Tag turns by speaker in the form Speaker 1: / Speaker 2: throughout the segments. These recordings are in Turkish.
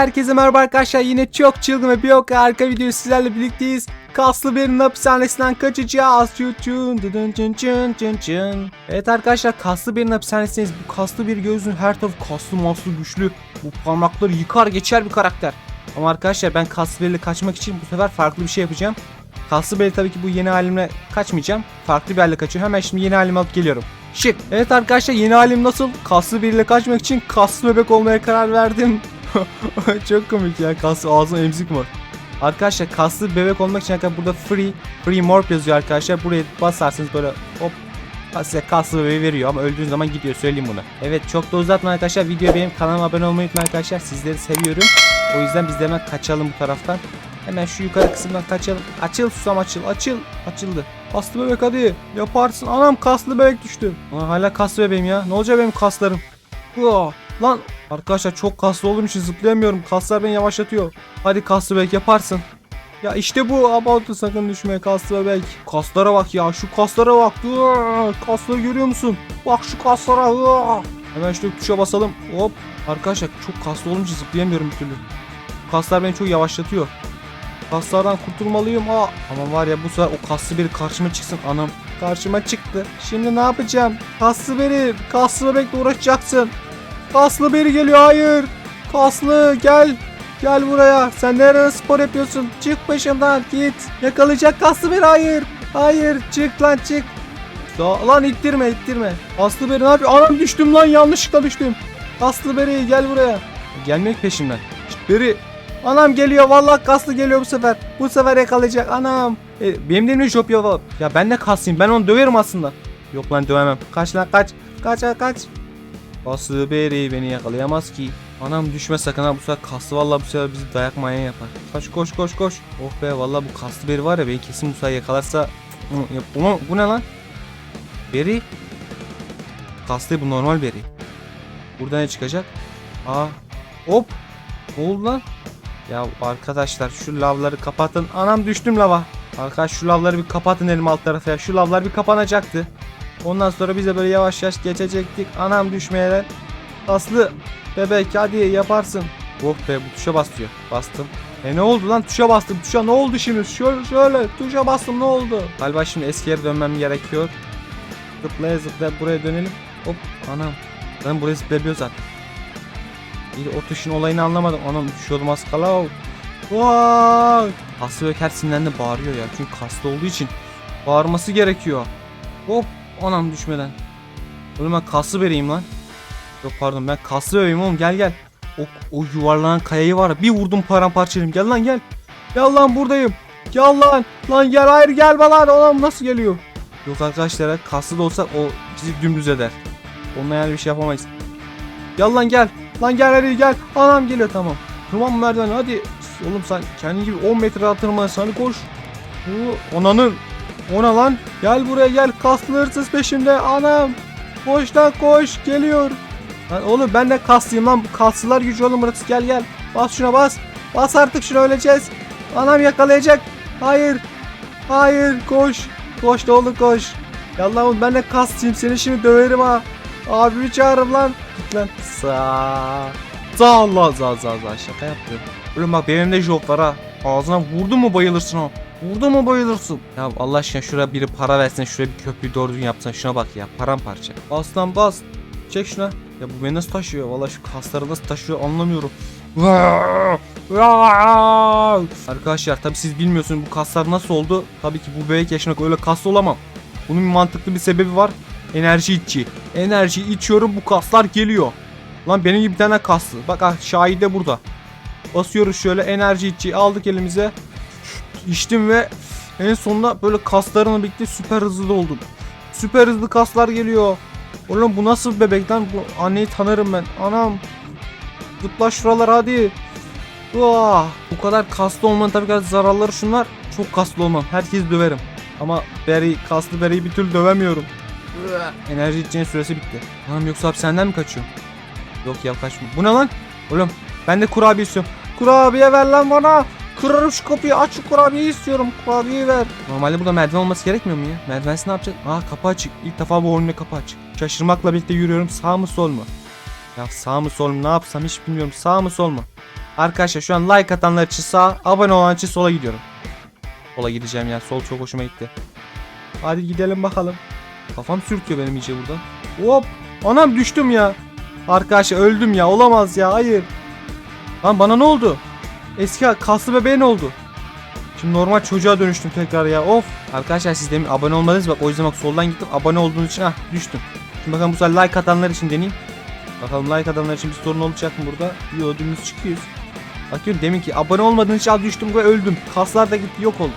Speaker 1: Herkese merhaba arkadaşlar yine çok çılgın ve bir o kadar harika video sizlerle birlikteyiz. Kaslı birinin hapishanesinden kaçacağız. Evet arkadaşlar kaslı birinin hapishanesindeyiz. Bu kaslı bir gözün her tarafı kaslı maslı güçlü. Bu parmakları yıkar geçer bir karakter. Ama arkadaşlar ben kaslı biriyle kaçmak için bu sefer farklı bir şey yapacağım. Kaslı biri tabii ki bu yeni halimle kaçmayacağım. Farklı bir halle kaçıyorum. Hemen şimdi yeni halimi alıp geliyorum. Şık. Evet arkadaşlar yeni halim nasıl? Kaslı biriyle kaçmak için kaslı bebek olmaya karar verdim. Çok komik ya. Kaslı ağzına emzik var. Arkadaşlar kaslı bebek olmak için arkadaşlar burada free free morph yazıyor arkadaşlar. Buraya basarsanız böyle hop size kaslı bebeği veriyor ama öldüğün zaman gidiyor söyleyeyim bunu. Evet çok da uzatma arkadaşlar. Videoya benim kanalıma abone olmayı unutmayın arkadaşlar. Sizleri seviyorum. O yüzden biz de hemen kaçalım bu taraftan. Hemen şu yukarı kısımdan kaçalım. Açıl susam açıl açıl. Açıldı. Kaslı bebek hadi. Yaparsın. Anam kaslı bebek düştü. Aa, hala kaslı bebeğim ya. Ne olacak benim kaslarım? Uaa, Lan arkadaşlar çok kaslı olduğum için zıplayamıyorum. Kaslar beni yavaşlatıyor. Hadi kaslı bebek yaparsın. Ya işte bu abartı sakın düşme kaslı bebek. Kaslara bak ya şu kaslara bak. Kasları görüyor musun? Bak şu kaslara. Hemen şu tuşa basalım. Hop. Arkadaşlar çok kaslı için zıplayamıyorum bir türlü. Kaslar beni çok yavaşlatıyor. Kaslardan kurtulmalıyım. Aa, ama var ya bu sefer o kaslı biri karşıma çıksın. Anam karşıma çıktı. Şimdi ne yapacağım? Kaslı biri, kaslı bebekle uğraşacaksın. Kaslı biri geliyor. Hayır. Kaslı gel. Gel buraya. Sen nerede spor yapıyorsun? Çık başımdan git. Yakalayacak kaslı biri. Hayır. Hayır. Çık lan çık. Ya, lan ittirme ittirme. Kaslı biri ne yapıyor? Anam düştüm lan yanlışlıkla düştüm. Kaslı beri gel buraya. Gelmek peşimden. Beri. Anam geliyor vallahi kaslı geliyor bu sefer. Bu sefer yakalayacak anam. E, benim de mi job ya? Ya ben de kaslıyım ben onu döverim aslında. Yok lan dövemem. Kaç lan kaç. Kaç ha, kaç. Kaslı beri beni yakalayamaz ki. Anam düşme sakın ha bu sefer kaslı vallahi bu sefer bizi dayak manyağı yapar. Koş koş koş koş. Oh be vallahi bu kaslı beri var ya beni kesin bu sefer yakalarsa. Bu, bu ne lan? Beri. Kaslı bu normal beri. Burada ne çıkacak? Aa. Hop. Ne oldu lan? Ya arkadaşlar şu lavları kapatın. Anam düştüm lava. Arkadaş şu lavları bir kapatın elim alt tarafa ya. Şu lavlar bir kapanacaktı. Ondan sonra bize böyle yavaş yavaş geçecektik. Anam düşmeyeler. Aslı bebek hadi yaparsın. Oh be bu tuşa bas diyor. Bastım. E ne oldu lan tuşa bastım. Tuşa ne oldu şimdi? Şöyle şöyle tuşa bastım ne oldu? Galiba şimdi eski yere dönmem gerekiyor. Zıplaya zıplaya buraya dönelim. Hop anam. Ben buraya zıplayabiliyor zaten. İyi o tuşun olayını anlamadım. Anam düşüyordum az kala. Vay! Aslı her sinirlendi bağırıyor ya. Çünkü kaslı olduğu için bağırması gerekiyor. Hop! Anam düşmeden. Oğlum ben kaslı vereyim lan. Yok pardon ben kaslı bebeğim oğlum gel gel. O, o yuvarlanan kayayı var bir vurdum paramparçalayayım. Gel lan gel. Gel lan buradayım. Gel lan. Lan gel hayır gel lan. Oğlum nasıl geliyor? Yok arkadaşlar kaslı da olsak o bizi dümdüz eder. Onunla yani bir şey yapamayız. Gel lan gel. Lan gel hadi gel. Anam geliyor tamam. Tamam merdiven hadi. Oğlum sen kendin gibi 10 metre atırmalısın hadi koş. Oo, Ananın. Ona lan. Gel buraya gel. Kaslı hırsız peşimde. Anam. Koş lan koş. Geliyor. Lan oğlum ben de kaslıyım lan. Kaslılar gücü oğlum burası. Gel gel. Bas şuna bas. Bas artık şuna öleceğiz. Anam yakalayacak. Hayır. Hayır koş. Koş ne olur koş. Yallah oğlum ben de kaslıyım. Seni şimdi döverim ha. Abimi çağırırım lan. Git lan. Sağ. Sağ Allah sağ sağ sağ şaka yaptım. Oğlum bak benim de job var ha. Ağzına vurdun mu bayılırsın o. Vurdun mu bayılırsın. Ya Allah aşkına şuraya biri para versin. Şuraya bir köprüyü doğru düzgün yapsan. Şuna bak ya paramparça. Bas lan bas. Çek şuna. Ya bu beni nasıl taşıyor? Valla şu kasları nasıl taşıyor anlamıyorum. Arkadaşlar tabi siz bilmiyorsunuz bu kaslar nasıl oldu. Tabii ki bu bebek yaşına öyle kaslı olamam. Bunun bir mantıklı bir sebebi var. Enerji içi. Enerji içiyorum bu kaslar geliyor. Lan benim gibi bir tane kaslı. Bak ah şahide burada. Basıyoruz şöyle enerji içi aldık elimize. İçtim ve en sonunda böyle kaslarımla birlikte süper hızlı oldum. Süper hızlı kaslar geliyor. Oğlum bu nasıl bebek lan? Bu anneyi tanırım ben. Anam. Zıpla şuralar hadi. Vah. Bu kadar kaslı olmanın tabii ki zararları şunlar. Çok kaslı olmam. Herkesi döverim. Ama Barry, kaslı Barry'i bir türlü dövemiyorum. Enerji içeceğin süresi bitti. Anam yoksa hapishaneden mi kaçıyor? Yok ya kaçma. Bu ne lan? Oğlum ben de kurabiye istiyorum. Kurabiye ver lan bana. Kırarım şu kapıyı aç şu kurabiyeyi istiyorum. Kurabiyeyi ver. Normalde burada merdiven olması gerekmiyor mu ya? Merdivensiz ne yapacak? Aa kapı açık. İlk defa bu oyunda kapı açık. Şaşırmakla birlikte yürüyorum. Sağ mı sol mu? Ya sağ mı sol mu ne yapsam hiç bilmiyorum. Sağ mı sol mu? Arkadaşlar şu an like atanlar için sağ, abone olan için sola gidiyorum. Sola gideceğim ya. Sol çok hoşuma gitti. Hadi gidelim bakalım. Kafam sürtüyor benim iyice burada. Hop. Anam düştüm ya. Arkadaşlar öldüm ya. Olamaz ya. Hayır. Lan bana ne oldu? Eski kaslı bebeğe ne oldu? Şimdi normal çocuğa dönüştüm tekrar ya. Of. Arkadaşlar siz demin abone olmadınız bak o yüzden bak soldan gittim. Abone olduğunuz için ah düştüm. Şimdi bakalım bu sefer like atanlar için deneyeyim. Bakalım like atanlar için bir sorun olacak mı burada? Yo dümdüz çıkıyoruz. Bakıyorum demin ki abone olmadığın için düştüm ve öldüm. Kaslar da gitti yok oldu.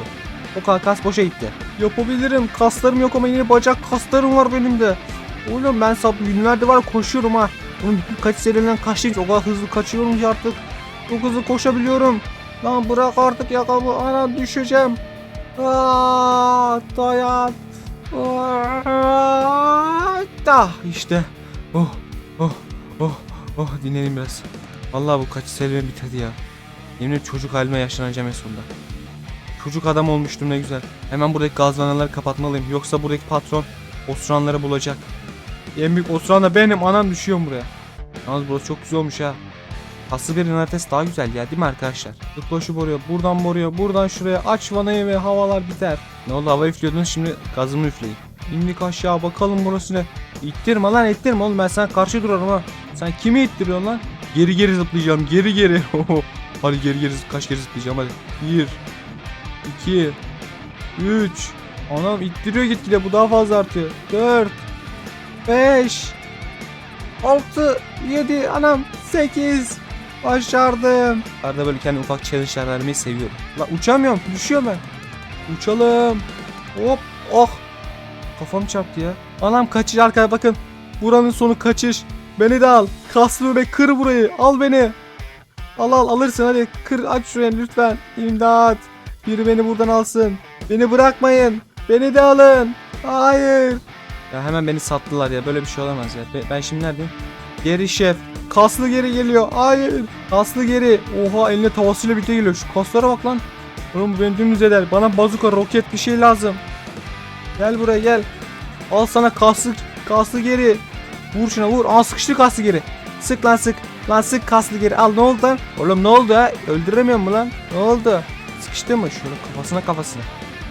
Speaker 1: O kas boşa gitti. Yapabilirim. Kaslarım yok ama yine bacak kaslarım var benim de. Oğlum ben sap günlerde var koşuyorum ha. Bütün kaç seriden kaçtım. O kadar hızlı kaçıyorum ki artık. Çok hızlı koşabiliyorum. Lan bırak artık yakamı. Ana düşeceğim. Aa, dayan. Aa, da işte. Oh, oh, oh, oh dinlenin biraz. Vallahi bu kaç serüven bitirdi ya. Yemin çocuk halime yaşlanacağım en sonunda. Çocuk adam olmuştum ne güzel. Hemen buradaki gaz vanaları kapatmalıyım. Yoksa buradaki patron osuranları bulacak. En büyük osuran da benim. Anam düşüyorum buraya. Yalnız burası çok güzel olmuş ha. Aslı bir haritası daha güzel ya değil mi arkadaşlar? Zıpla şu boruya, buradan boruya, buradan şuraya aç vanayı ve havalar biter. Ne oldu hava üflüyordun şimdi gazımı üfleyin. İndik aşağı bakalım burası ne? İttirme lan ittirme oğlum ben sana karşı durarım ha. Sen kimi ittiriyorsun lan? Geri geri zıplayacağım geri geri. hadi geri geri kaç kere zıplayacağım hadi. 1 2 3 Anam ittiriyor gitgide bu daha fazla artıyor. 4 5 6 7 anam 8 Başardım. Arada böyle kendi ufak challenge'lar vermeyi seviyorum. La uçamıyorum. Düşüyorum ben. Uçalım. Hop. Oh. Kafam çarptı ya. Anam kaçış arkaya bakın. Buranın sonu kaçış. Beni de al. Kaslı bebek kır burayı. Al beni. Al al alırsın hadi. Kır aç şuraya lütfen. İmdat. Biri beni buradan alsın. Beni bırakmayın. Beni de alın. Hayır. Ya hemen beni sattılar ya. Böyle bir şey olamaz ya. Be- Ben şimdi neredeyim? Geri şef. Kaslı geri geliyor. Hayır. Kaslı geri. Oha eline tavasıyla birlikte geliyor. Şu kaslara bak lan. Oğlum bu beni dümdüz eder. Bana bazuka, roket bir şey lazım. Gel buraya gel. Al sana kaslı, kaslı geri. Vur şuna vur. Aa sıkıştı kaslı geri. Sık lan sık. Lan sık kaslı geri. Al ne oldu lan? Oğlum ne oldu ha? Öldüremiyor mu lan? Ne oldu? Sıkıştı mı? Şöyle kafasına kafasına.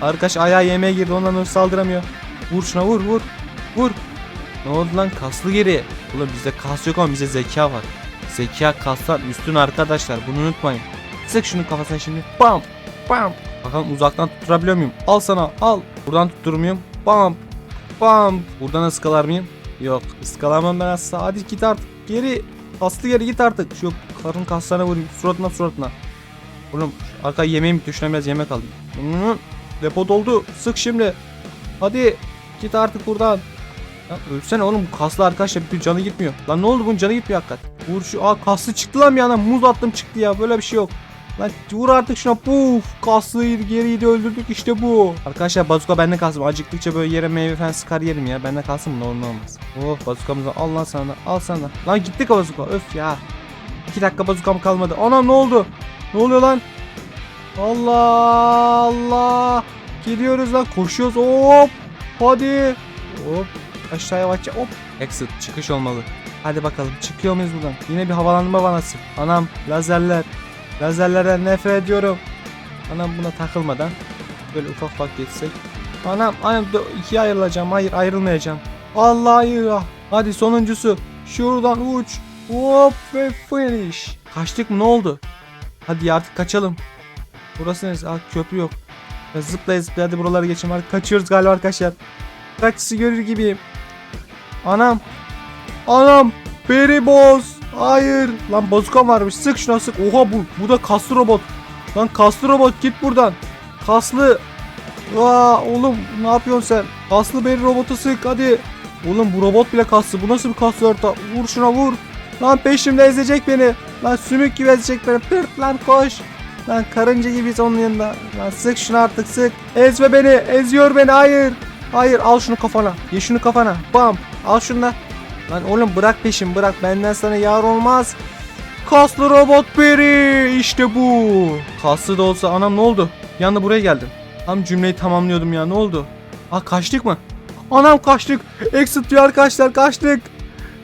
Speaker 1: Arkadaş ayağı yemeğe girdi ondan önce saldıramıyor. Vur şuna vur vur. Vur. Ne oldu lan kaslı geri? Oğlum bizde kas yok ama bizde zeka var. Zeka kaslar üstün arkadaşlar bunu unutmayın. Sık şunun kafasına şimdi. Bam. Bam. Bakalım uzaktan tutturabiliyor muyum? Al sana al. Buradan tutturur muyum? Bam. Bam. Buradan ıskalar mıyım? Yok ıskalamam ben asla. Hadi git artık. Geri. Kaslı geri git artık. Şu karın kaslarına vurayım. Suratına suratına. Oğlum arka yemeğim biraz yemek aldım. Hmm, Depo doldu. Sık şimdi. Hadi. Git artık buradan. Ya ölsene oğlum kaslı arkadaşlar bir canı gitmiyor. Lan ne oldu bunun canı gitmiyor hakikaten. Vur şu aa kaslı çıktı lan bir yana muz attım çıktı ya böyle bir şey yok. Lan vur artık şuna puf kaslıyı geriyi de öldürdük işte bu. Arkadaşlar bazuka bende kalsın acıktıkça böyle yere meyve falan sıkar yerim ya bende kalsın mı ne olmaz. Oh bazukamızı al lan sana al sana. Lan gitti bazuka öf ya. 2 dakika bazukam kalmadı. Ana ne oldu? Ne oluyor lan? Allah Allah. Gidiyoruz lan koşuyoruz hop. Hadi. Hop. Aşağıya yavaşça hop. Exit çıkış olmalı. Hadi bakalım çıkıyor muyuz buradan? Yine bir havalandırma vanası. Anam lazerler. Lazerlerden nefret ediyorum. Anam buna takılmadan böyle ufak ufak geçsek. Anam anam ikiye ayrılacağım. Hayır ayrılmayacağım. Allah ah. Hadi sonuncusu. Şuradan uç. Hop ve finish. Kaçtık mı ne oldu? Hadi ya artık kaçalım. Burası neresi? Aa, köprü yok. Ya zıplaya zıplaya hadi buraları geçelim. Artık kaçıyoruz galiba arkadaşlar. Kaçısı görür gibiyim. Anam. Anam. Peri boz. Hayır. Lan bazuka varmış. Sık şuna sık. Oha bu. Bu da kaslı robot. Lan kaslı robot git buradan. Kaslı. Aa oğlum ne yapıyorsun sen? Kaslı beri robotu sık hadi. Oğlum bu robot bile kaslı. Bu nasıl bir kaslı orta? Vur şuna vur. Lan peşimde ezecek beni. Lan sümük gibi ezecek beni. Pırt lan koş. Lan karınca gibiyiz onun yanında. Lan sık şunu artık sık. Ezme beni. Eziyor beni. Hayır. Hayır al şunu kafana. Ye şunu kafana. Bam. Al şunu da. Lan oğlum bırak peşim bırak. Benden sana yar olmaz. Kaslı robot biri. İşte bu. Kaslı da olsa anam ne oldu? Bir anda buraya geldim. Tam cümleyi tamamlıyordum ya ne oldu? Ha kaçtık mı? Anam kaçtık. Exit diyor arkadaşlar kaçtık.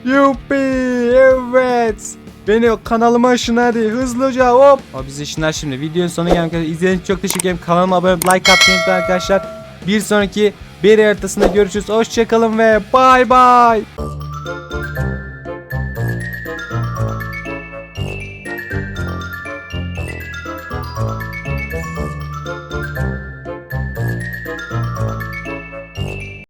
Speaker 1: Yuppi evet. Beni kanalıma ışınlar hadi hızlıca hop. Abi bizi ışınlar şimdi. Videonun sonuna gelmek üzere. İzlediğiniz için çok teşekkür ederim. Kanalıma abone olup like atmayı unutmayın arkadaşlar. Bir sonraki bir haritasında görüşürüz. Hoşçakalın ve bay bay.